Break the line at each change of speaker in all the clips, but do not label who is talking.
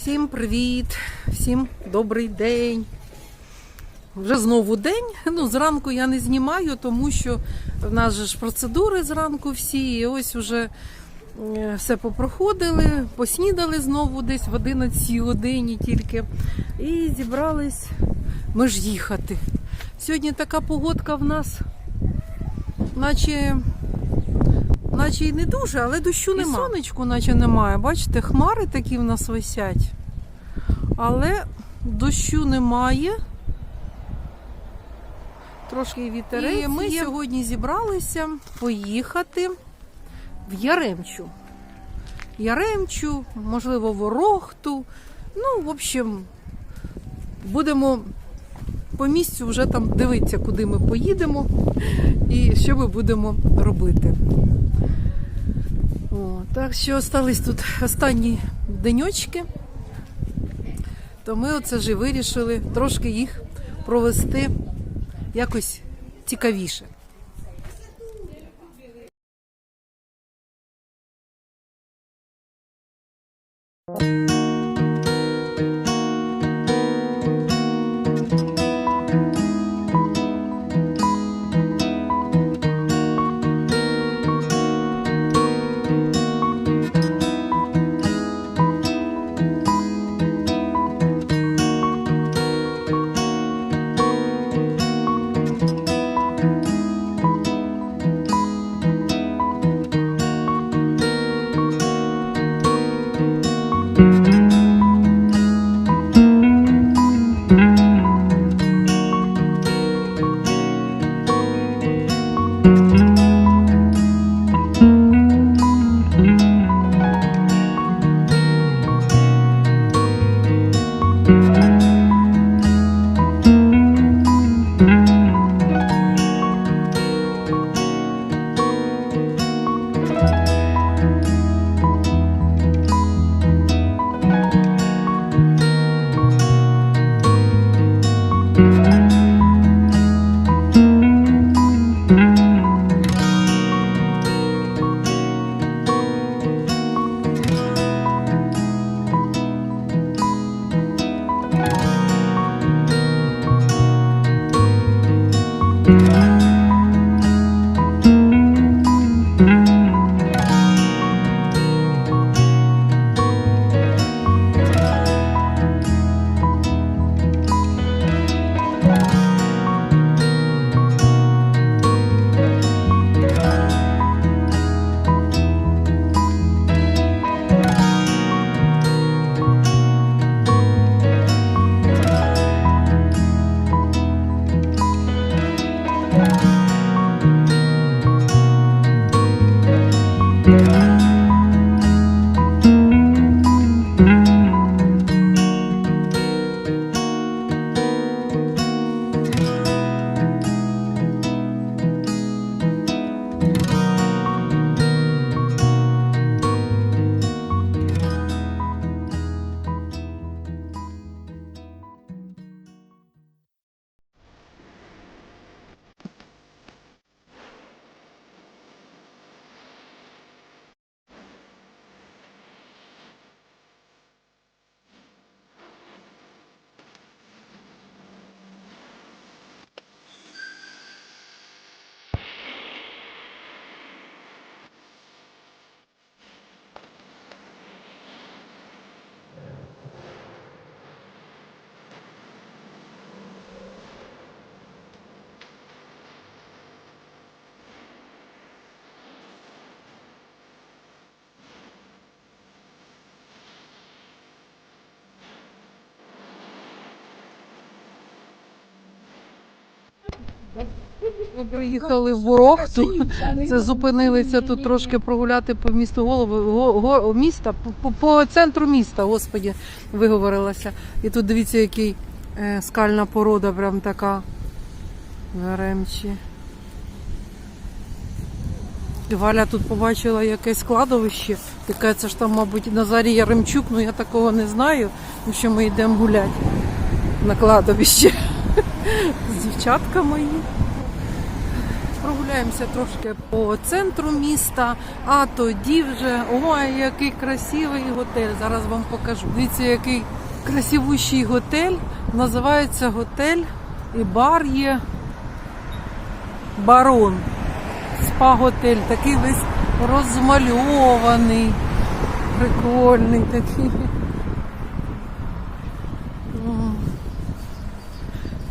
Всім привіт, всім добрий день. Вже знову день. Ну, зранку я не знімаю, тому що в нас же ж процедури зранку всі. І ось вже е, все попроходили, поснідали знову десь в 11 годині тільки. І зібрались ми ж їхати. Сьогодні така погодка в нас, наче, наче і не дуже, але дощу немає. І сонечку наче немає. Бачите, хмари такі в нас висять. Але дощу немає. Трошки вітерець. І ми
є.
сьогодні зібралися поїхати в Яремчу. Яремчу, можливо, Ворохту. Ну, в общем, будемо по місцю вже там дивитися, куди ми поїдемо і що ми будемо робити. Так що остались тут останні деньочки, то ми оце ж вирішили трошки їх провести якось цікавіше. Ми приїхали в Ворохту. Це зупинилися тут трошки прогуляти по місту голови го- го- міста, по, по- центру міста, господі, виговорилася. І тут дивіться, який е, скальна порода, прям така в Яремчі. І Валя тут побачила якесь складовище. Таке, це ж там, мабуть, Назарій Яремчук, ну я такого не знаю, тому що ми йдемо гуляти на кладовище з дівчатками. прогуляємося трошки по центру міста, а тоді вже ой, який красивий готель. Зараз вам покажу. Дивіться, який красивущий готель. Називається готель і бар є Барон. Спа-готель, такий весь розмальований, прикольний такий.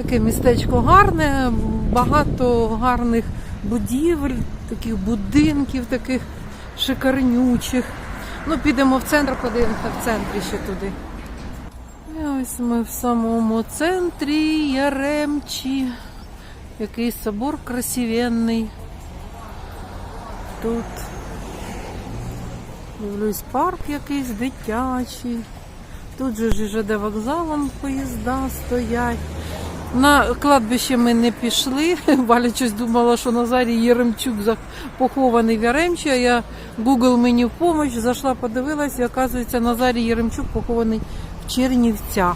Таке містечко гарне, багато гарних будівель, таких будинків, таких шикарнючих. Ну, підемо в центр, подивимося в центрі ще туди. І ось ми в самому центрі Яремчі. Який собор красивенний. Тут дивлюсь парк якийсь дитячий. Тут же ж ЖД вокзалом поїзда стоять. На кладбище ми не пішли. Валя щось думала, що Назарій Єремчук похований в Яремчі, а я Google мені в помощь, зайшла, подивилась, і оказується, Назарій Єремчук похований в Чернівцях.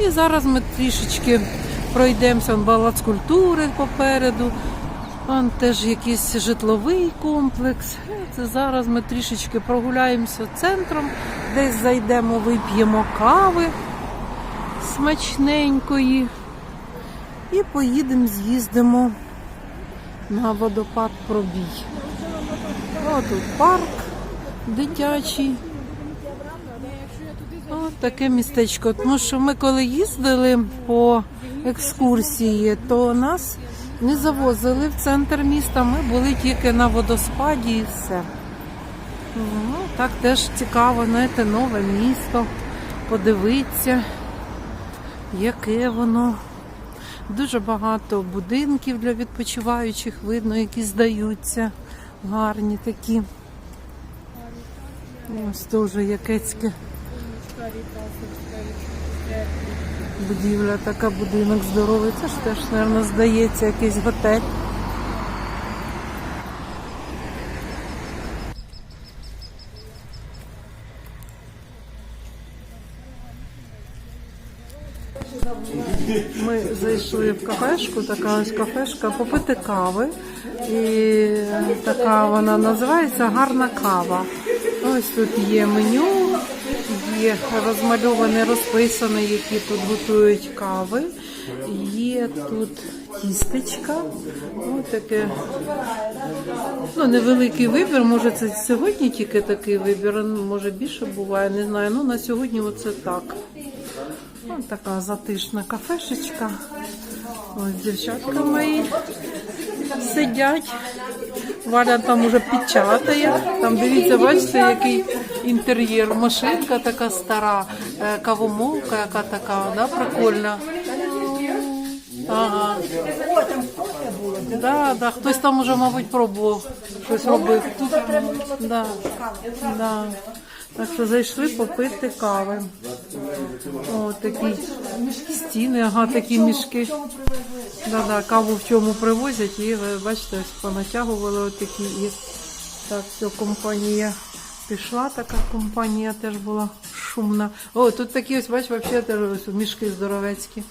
І зараз ми трішечки пройдемося, балац культури попереду. Вон теж якийсь житловий комплекс. Це зараз ми трішечки прогуляємося центром, десь зайдемо, вип'ємо кави смачненької. І поїдемо, з'їздимо на водопад пробій. О, тут парк дитячий. Ось таке містечко. Тому що ми коли їздили по екскурсії, то нас не завозили в центр міста. Ми були тільки на водоспаді і все. Ну, так теж цікаво, знаєте, нове місто. Подивитися, яке воно. Дуже багато будинків для відпочиваючих видно, які здаються. Гарні такі. Ось теж якецьке будівля, така будинок здоровий. Це ж теж, мабуть, здається, якийсь готель. Ми зайшли в кафешку, така ось кафешка, попити кави. І така вона називається гарна кава. Ось тут є меню, є розмальоване, розписане, які тут готують кави. Є тут тістечка. Ось таке. Ну, невеликий вибір. Може, це сьогодні тільки такий вибір, ну, може більше буває, не знаю. Ну на сьогодні оце так. Ось така затишна кафешечка. Ось дівчатка мої сидять. Валя там уже печатає. Там дивіться, бачите, який інтер'єр. Машинка така стара, е, кавомолка, яка така, да, прикольна. Ага. Да, да, хтось там уже, мабуть, пробував щось робив. Да, да. Так що зайшли попити кави. О, такі стіни, ага, такі мішки. Да, да, каву в чому привозять і ви бачите, понатягували отакі і так, все, компанія пішла, така компанія теж була шумна. О, тут такі ось, бач, взагалі теж мішки здоровецькі.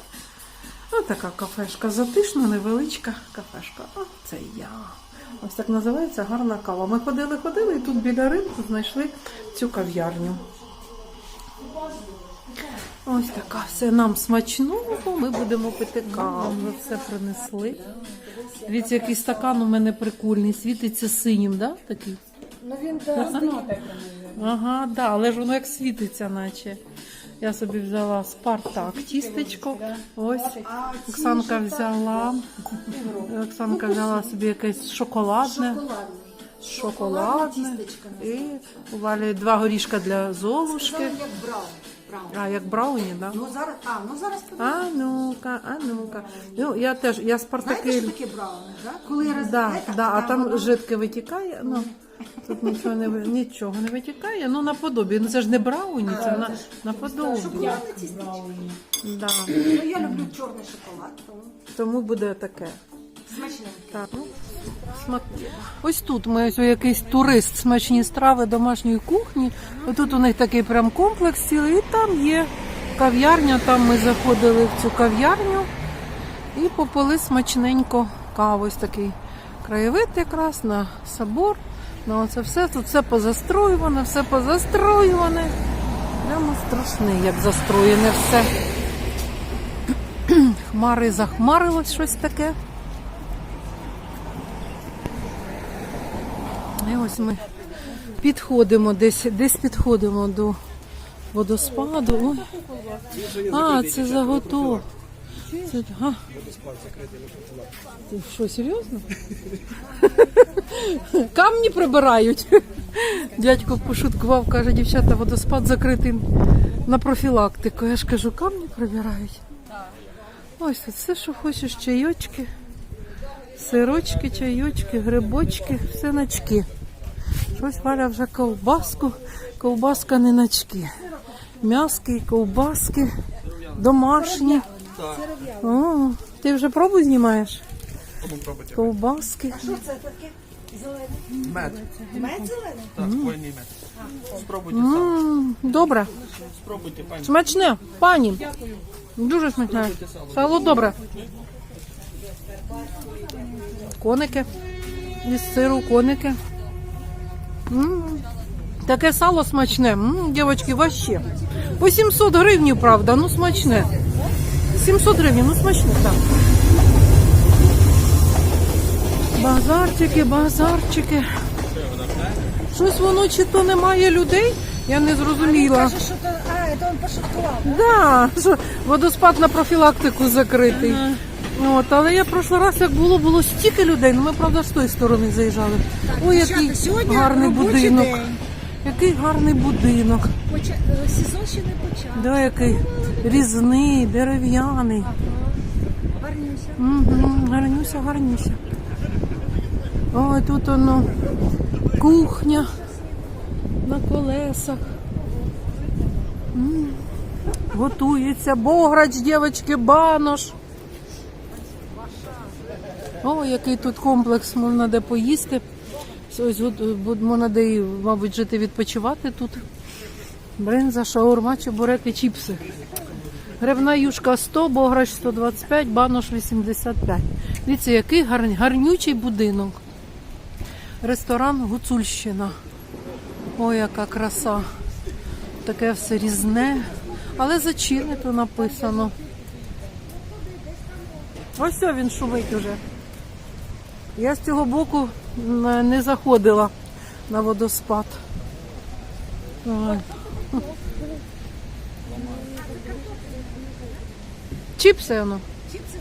Ось така кафешка затишна, невеличка кафешка. О, це я. Ось так називається гарна кава. Ми ходили, ходили і тут біля ринку знайшли цю кав'ярню. Ось така все нам смачного. Ми будемо пити каву. Все принесли. Дивіться, який стакан у мене прикольний, світиться синім, да? Такий?
Ну він таке.
Ага, да, але ж воно як світиться, наче. Я собі взяла Спартак тістечко. Ось Оксанка взяла. Оксанка взяла собі якесь шоколадне. Шоколадне. І у Валі два горішка для золушки. А, як брауні, да?
Ну зараз, а, ну зараз
А ну-ка, а ну-ка. Ну, я теж, я
знаєте,
Спартаки.
що таке брауні, да? Коли
Да,
розбиваєте,
да, а там жидке витікає. Ну, тут нічого не, ви- нічого не витікає. Ну, наподобі. Ну, це ж не брауні, це на, наподобі. Да.
Ну я люблю чорний шоколад, тому
Тому буде таке.
смачненьке.
Так, ну, смак. Ось тут ми ось якийсь турист, смачні страви домашньої кухні. Тут у них такий прям комплекс цілий, і там є кав'ярня. Там ми заходили в цю кав'ярню і попили смачненько каву. Ось такий краєвид якраз на собор. Ну, оце все, тут все позастроюване, все позастроюване. Прямо страшне, як застроєне все. Хмари захмарилось щось таке. І ось ми підходимо десь, десь підходимо до водоспаду. Ой. А, це заготов. Це, а. Ти що, серйозно? Камні прибирають. Дядько пошуткував, каже, дівчата, водоспад закритий на профілактику. Я ж кажу, камні прибирають. Ось тут все, що хочеш, чайочки, сирочки, чайочки, грибочки, все начки. Щось Валя вже ковбаску, ковбаска не начки. М'яски, ковбаски, домашні. О, ти вже пробу знімаєш? Ковбаски.
Що це таке? Зелене?
Мед.
Мед зелений?
Так, хвойний мед. Спробуйте сам.
Добре.
Спробуйте, пані.
Смачне, пані. Дякую. Дуже смачне. Сало добре. Коники. Із сиру коники. Таке сало смачне. М, Дівчатки, вообще. По 700 гривень, правда, ну смачне. 700 гривень, ну смачне, так. Базарчики, базарчики. Щось воно чи то немає людей, я не зрозуміла.
Каже, що то, а, це він пошуткував.
Да, що водоспад на профілактику закритий. От, але я прошлий раз, як було, було стільки людей. Ну ми правда з тої сторони заїжджали. Ой, який
Дівчата, сьогодні
гарний
робочий
будинок.
день.
Який гарний будинок.
Поча... Сезон ще не почав.
Да, який різний, дерев'яний.
Гарнюся.
Угу, гарнюся, гарнюся. Ой, тут воно кухня на колесах. М, Готується бограч, дівчатки, банош. О, який тут комплекс, можна де поїсти. Ось от, бу- можна де, і, мабуть, жити відпочивати тут. Бринза, шаурма, чебуреки, чіпси. Грибна юшка 100, бограч 125, банош 85. Дивіться, який гарн- гарнючий будинок. Ресторан Гуцульщина. Ой, яка краса. Таке все різне. Але зачинито написано. Ось він шумить уже. Я з цього боку не заходила на водоспад. Чіпси воно.
Чіпси.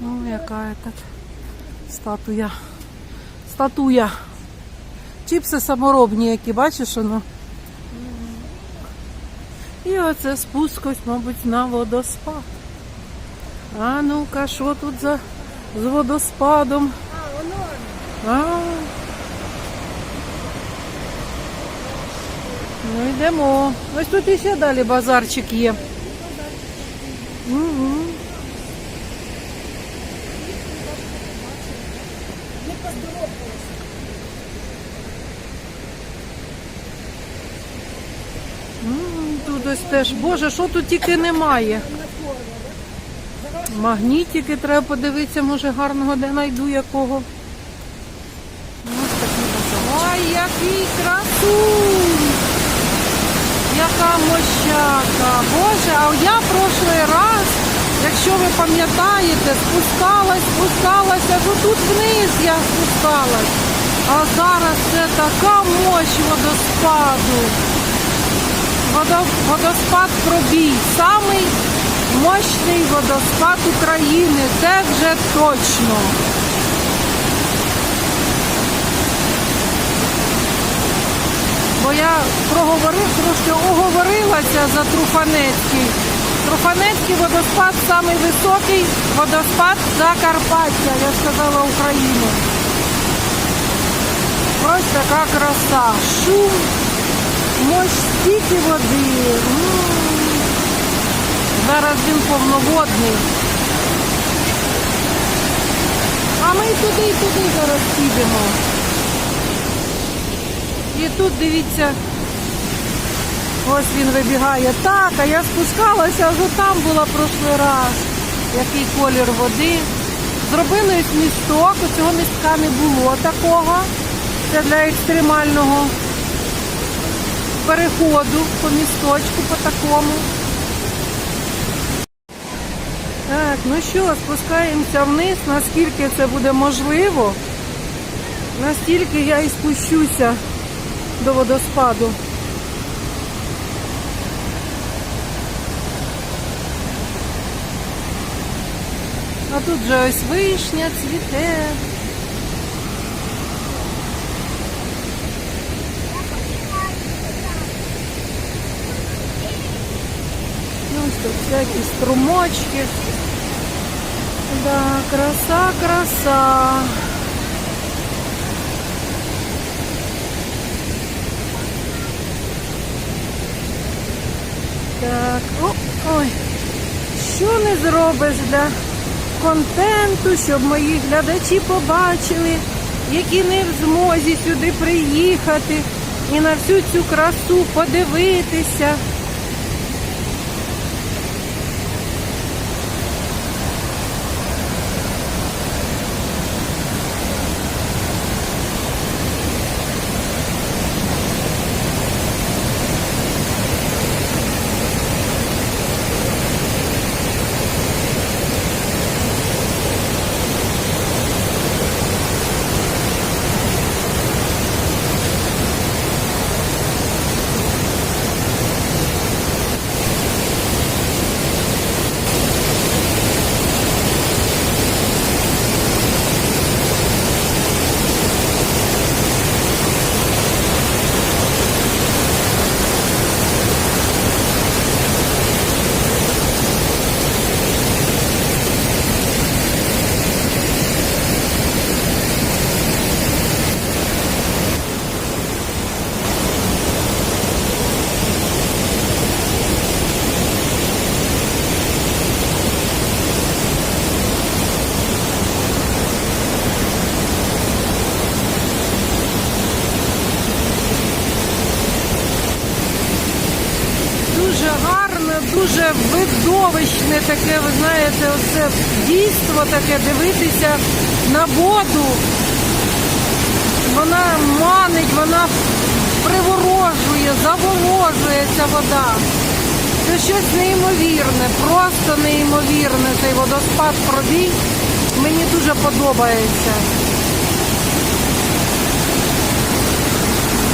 Ну, яка этот статуя. Статуя. Чіпси саморобні, які бачиш воно. І оце спуск мабуть, на водоспад. А ну-ка, що тут за з водоспадом?
А, воно.
А. Ну йдемо. Ось тут іще далі базарчик є. Угу. Тут ось теж. Боже, що тут тільки немає. Магнітики треба подивитися, може гарного де знайду якого. Ось такі базар. Ой, який красунь! Яка мощака! Боже, а я в прошлий раз, якщо ви пам'ятаєте, спускалась, спускалася, аж тут вниз я спускалась. А зараз це така мощь водоспаду. Водоспад пробій. Самий мощний водоспад України. Це вже точно. Бо я проговорив, трошки оговорилася за Труфанецький. Труфанецький водоспад самий високий водоспад Закарпаття, я сказала Україну. Ось така краса. Шум, мощ стільки води. Зараз він повноводний. А ми туди, і туди зараз підемо. І тут дивіться, ось він вибігає. Так, а я спускалася, вже там була прошлий раз. Який колір води. Зробили місток, цього містка не було такого. Це для екстремального переходу по місточку, по такому. Так, ну що, спускаємося вниз, наскільки це буде можливо, настільки я і спущуся до водоспаду. А тут же ось вишня цвіте. Ну, тут всякі струмочки. Да, краса, краса. Так, о, ой. Що не зробиш для контенту, щоб мої глядачі побачили, які не в змозі сюди приїхати і на всю цю красу подивитися. Дуже гарне, дуже видовищне таке, ви знаєте, оце дійство таке дивитися на воду. Вона манить, вона приворожує, заворожує ця вода. Це щось неймовірне, просто неймовірне цей водоспад пробій. Мені дуже подобається.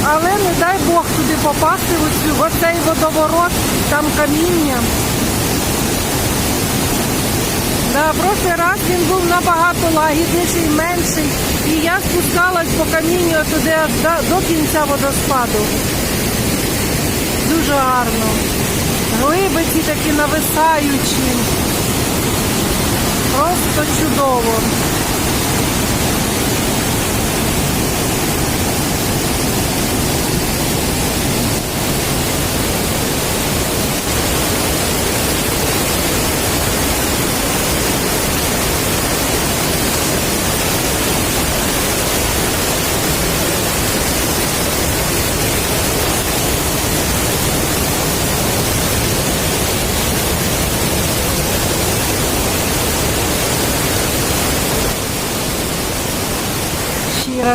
Але не дай Бог туди попасти, в оцей водоворот, там каміння. Да, прошлий раз він був набагато лагідніший, менший. І я спускалась по камінню туди до, кінця водоспаду. Дуже гарно. Глиби ці такі нависаючі. Просто чудово.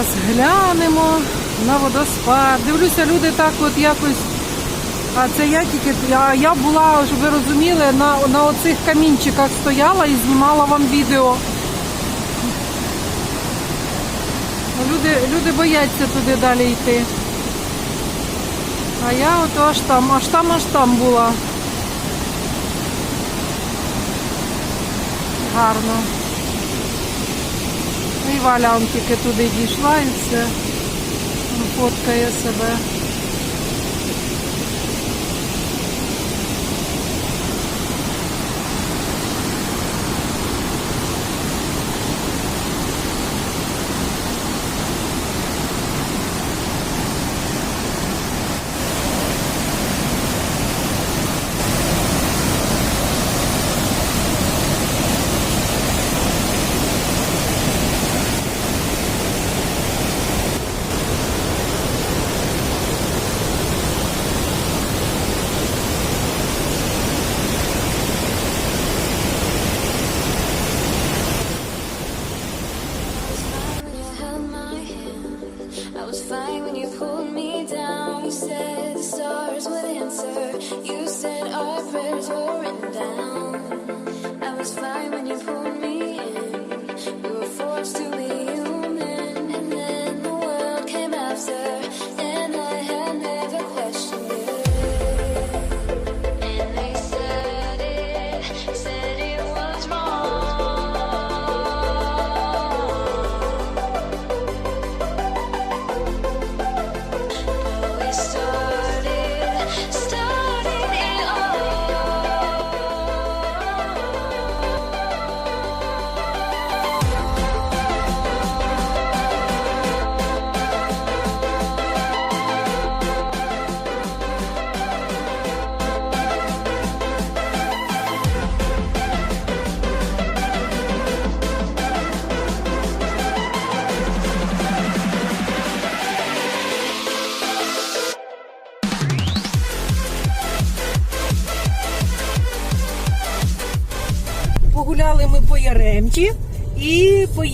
Ще раз глянемо на водоспад. Дивлюся, люди так от якось. А це я тільки. Я, я була, щоб ви розуміли, на, на оцих камінчиках стояла і знімала вам відео. Люди, люди бояться туди далі йти. А я от аж там, аж там, аж там була. Гарно. Он тільки туди дійшла і все. Фоткає себе.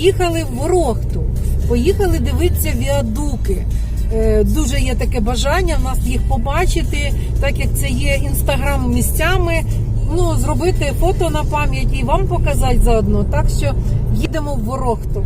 Поїхали в Рохту, Поїхали дивитися віадуки. Е, Дуже є таке бажання в нас їх побачити, так як це є інстаграм місцями. Ну, зробити фото на пам'ять і вам показати заодно. Так що їдемо в Ворохту.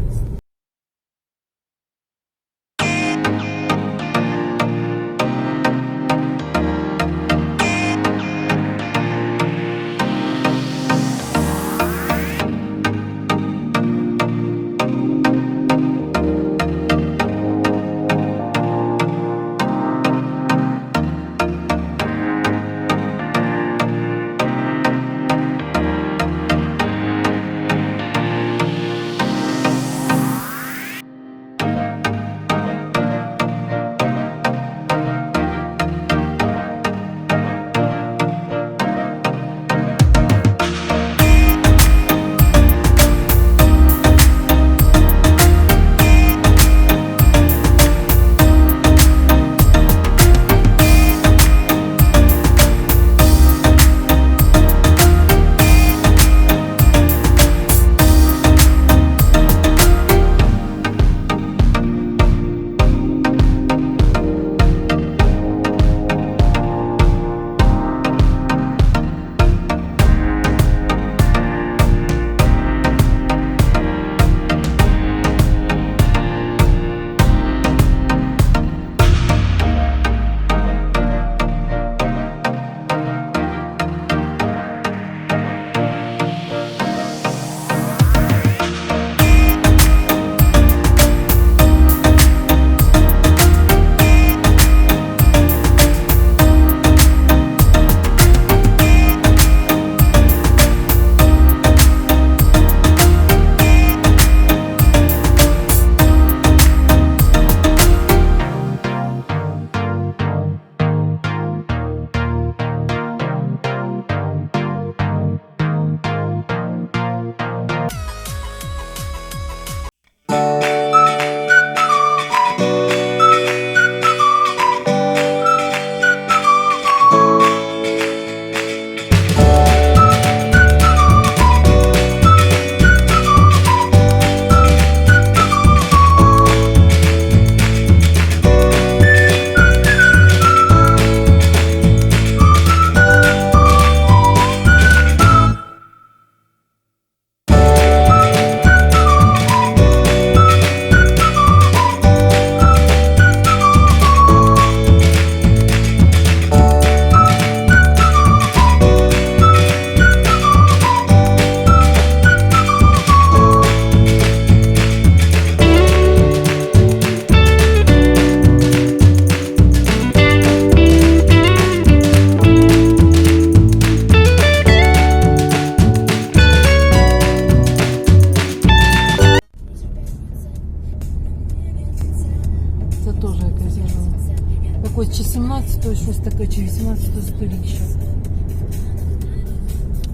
Сторіччя.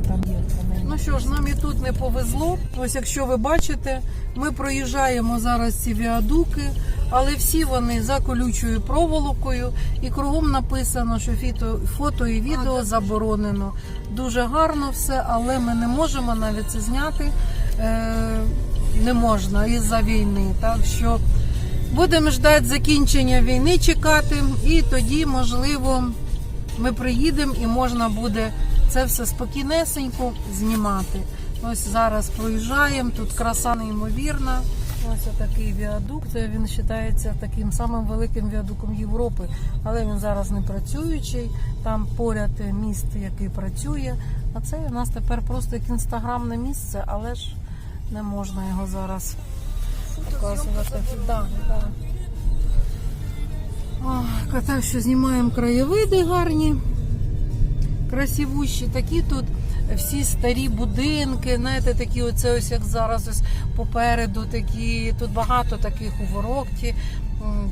Там є Ну що ж, нам і тут не повезло. Ось якщо ви бачите, ми проїжджаємо зараз ці віадуки, але всі вони за колючою проволокою, і кругом написано, що фіто, фото і відео заборонено. Дуже гарно все, але ми не можемо навіть це зняти. Е, не можна із-за війни. Так що Будемо ждати закінчення війни, чекати, і тоді, можливо, ми приїдемо і можна буде це все спокійнесенько знімати. Ось зараз проїжджаємо, тут краса неймовірна. Ось такий віадук. Це він вважається таким самим великим віадуком Європи, але він зараз не працюючий. Там поряд міст, який працює. А це у нас тепер просто як інстаграмне місце, але ж не можна його зараз показувати. Да, да. Так що знімаємо краєвиди гарні, красивущі. Такі тут всі старі будинки, знаєте, такі оце ось як зараз ось попереду такі. Тут багато таких у Ворокті.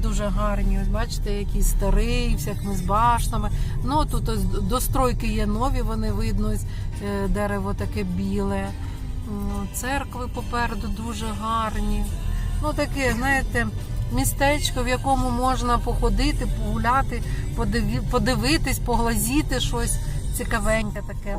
Дуже гарні, ось бачите, які старий, всякими з баштами. Ну тут ось достройки є нові, вони видно, ось е, дерево таке біле. Церкви попереду дуже гарні. Ну таке, знаєте, містечко, в якому можна походити, погуляти, подивитись, поглазіти щось цікавеньке таке.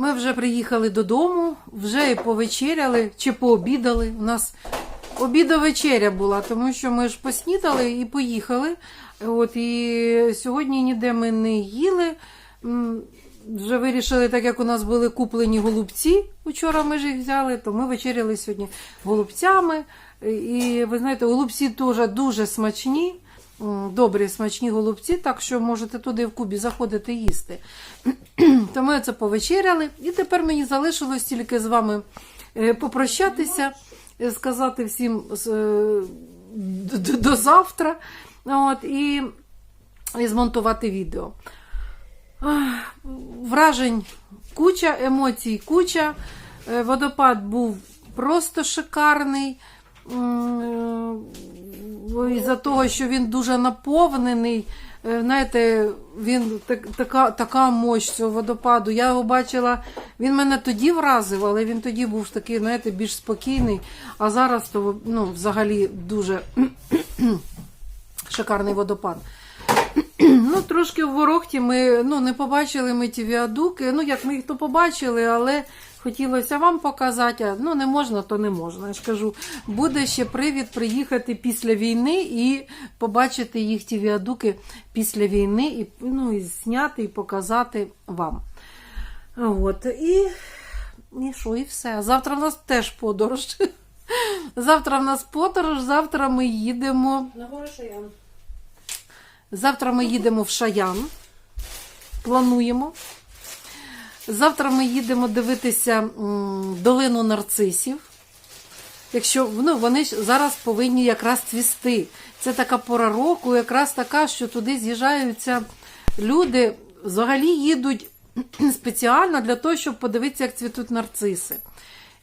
Ми вже приїхали додому, вже і повечеряли чи пообідали. У нас обідо-вечеря була, тому що ми ж поснідали і поїхали. От і сьогодні ніде ми не їли. Вже вирішили, так як у нас були куплені голубці, вчора ми ж їх взяли, то ми вечеряли сьогодні голубцями. І ви знаєте, голубці теж дуже смачні, добрі смачні голубці, так що можете туди в кубі заходити їсти. То ми це повечеряли. І тепер мені залишилось тільки з вами е, попрощатися, е, сказати всім е, до завтра. От, і, і змонтувати відео. Вражень куча, емоцій куча. Е, Водопад був просто шикарний. Е, Із-за того, що він дуже наповнений. Е, Знаєте, він так, така, така мощь цього водопаду. Я його бачила, він мене тоді вразив, але він тоді був такий, знаєте, більш спокійний. А зараз то ну, взагалі дуже шикарний водопад. Ну, трошки в Ворохті ми ну, не побачили ми ті віадуки. Ну, як ми їх то побачили, але хотілося вам показати. А, Ну, не можна, то не можна. Я ж кажу, буде ще привід приїхати після війни і побачити їх ті віадуки після війни, і, ну, і зняти і показати вам. От, і, і що, і все. Завтра в нас теж подорож. Завтра в нас подорож, завтра ми їдемо.
На гору Шаян.
Завтра ми їдемо в Шаян. Плануємо. Завтра ми їдемо дивитися долину нарцисів. Якщо ну, вони ж зараз повинні якраз цвісти. Це така пора року, якраз така, що туди з'їжджаються люди, взагалі їдуть спеціально для того, щоб подивитися, як цвітуть нарциси.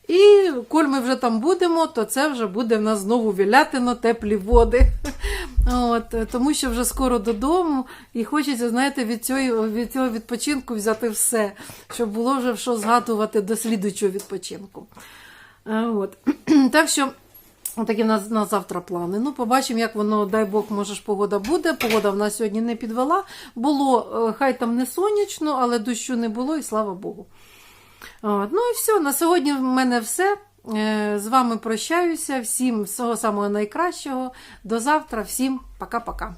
І коли ми вже там будемо, то це вже буде в нас знову вілятино, теплі води. От, тому що вже скоро додому, і хочеться, знаєте, від цього, від цього відпочинку взяти все, щоб було вже що згадувати до слідуючого відпочинку. Е, От. Так що. Такі в нас на завтра плани. Ну, побачимо, як воно, дай Бог, може ж погода буде. Погода в нас сьогодні не підвела. Було, е, хай там не сонячно, але дощу не було, і слава Богу. От, ну і все. На сьогодні в мене все. Е, З вами прощаюся. Всім всього самого найкращого. До завтра. Всім пока-пока.